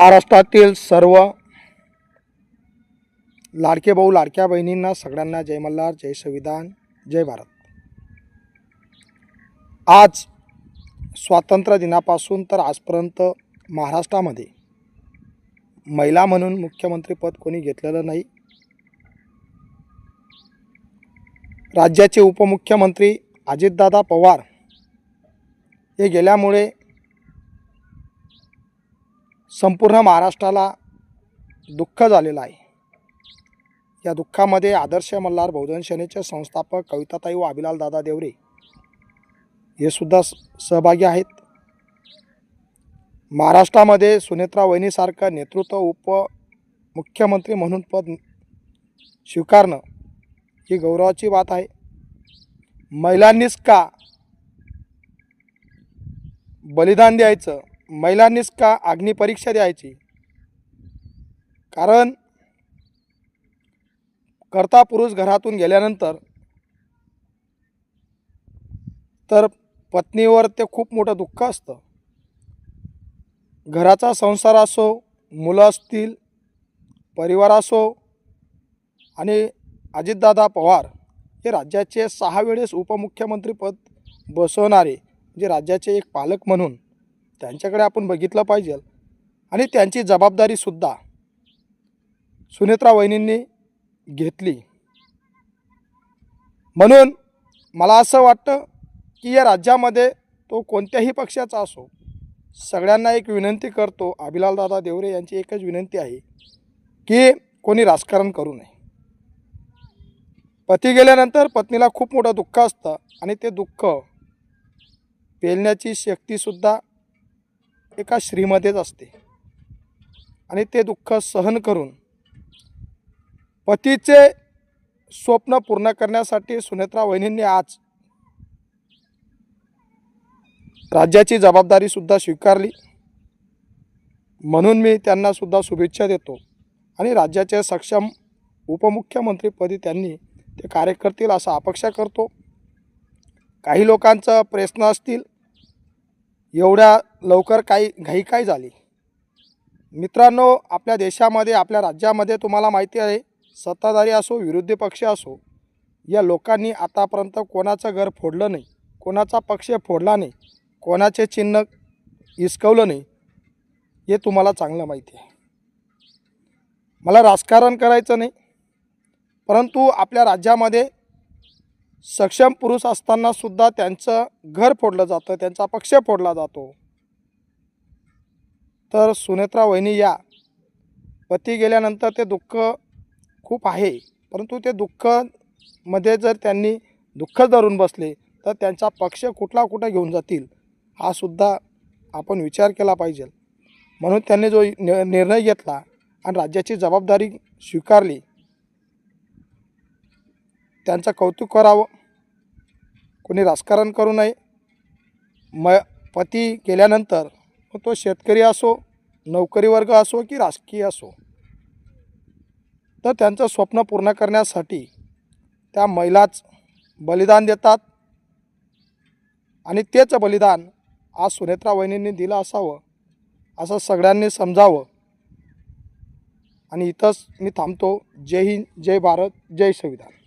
महाराष्ट्रातील सर्व लाडके भाऊ लाडक्या बहिणींना सगळ्यांना जय मल्हार जय संविधान जय भारत. आज स्वातंत्र्य दिनापासून तर आजपर्यंत महाराष्ट्रामध्ये महिला म्हणून मुख्यमंत्रीपद कोणी घेतलेलं नाही. राज्याचे उपमुख्यमंत्री अजितदादा पवार हे गेल्यामुळे संपूर्ण महाराष्ट्राला दुःख झालेलं आहे. या दुःखामध्ये आदर्श मल्हार बहुजन सेनेचे संस्थापक कविताताई व अभिलाल दादा देवरे हे सुद्धा स- सहभागी आहेत. महाराष्ट्रामध्ये सुनेत्रा वहिनीसारखं नेतृत्व उप मुख्यमंत्री म्हणून पद स्वीकारणं ही गौरवाची बात आहे. महिलांनीच का बलिदान द्यायचं? महिलांनीच का अग्निपरीक्षा द्यायची? कारण करता पुरुष घरातून गेल्यानंतर तर पत्नीवर ते खूप मोठं दुःख असतं. घराचा संसार असो मुलं असतील परिवार असो आणि अजितदादा पवार हे राज्याचे सहा वेळेस उपमुख्यमंत्रीपद बसवणारे म्हणजे राज्याचे एक पालक म्हणून त्यांच्याकडे आपण बघितलं पाहिजे. आणि त्यांची जबाबदारीसुद्धा सुनेत्रा वहिनींनी घेतली. म्हणून मला असं वाटतं की या राज्यामध्ये तो कोणत्याही पक्षाचा असो सगळ्यांना एक विनंती करतो अभिलाल दादा देवरे यांची एकच विनंती आहे की कोणी राजकारण करू नये. पती गेल्यानंतर पत्नीला खूप मोठं दुःख असतं आणि ते दुःख पेलण्याची शक्तीसुद्धा एका श्रीमध्येच असते. आणि ते दुःख सहन करून पतीचे स्वप्न पूर्ण करण्यासाठी सुनेत्रा वहिनींनी आज राज्याची जबाबदारीसुद्धा स्वीकारली. म्हणून मी त्यांना सुद्धा शुभेच्छा देतो. आणि राज्याचे सक्षम उपमुख्यमंत्रीपदी त्यांनी ते कार्य करतील असा अपेक्षा करतो. काही लोकांचं प्रश्न असतील एवढ्या लवकर काही घाई काय झाली? मित्रांनो आपल्या देशामध्ये आपल्या राज्यामध्ये तुम्हाला माहिती आहे सत्ताधारी असो विरोधी पक्ष असो या लोकांनी आतापर्यंत कोणाचं घर फोडलं नाही कोणाचा पक्ष फोडला नाही कोणाचे चिन्ह हिसकवलं नाही हे तुम्हाला चांगलं माहिती आहे. मला राजकारण करायचं नाही परंतु आपल्या राज्यामध्ये सक्षम पुरुष असतानासुद्धा त्यांचं घर फोडलं जातं त्यांचा पक्ष फोडला जातो. तर सुनेत्रा वहिनी या. पती गेल्यानंतर ते दुःख खूप आहे. परंतु ते दुःखमध्ये जर त्यांनी दुःख धरून बसले तर त्यांचा पक्ष कुठला कुठं घेऊन जातील हा सुद्धा आपण विचार केला पाहिजे. म्हणून त्यांनी जो निर्णय घेतला आणि राज्याची जबाबदारी स्वीकारली त्यांचं कौतुक करावं. कोणी राजकारण करू नये. म पती गेल्यानंतर मग तो शेतकरी असो नोकरी वर्ग असो की राजकीय असो तर त्यांचं स्वप्न पूर्ण करण्यासाठी त्या महिलाच बलिदान देतात आणि तेच बलिदान आज सुनेत्रा वहिनींनी दिलं असावं असं सगळ्यांनी समजावं. आणि इथंच मी थांबतो. जय हिंद जय भारत जय संविधान.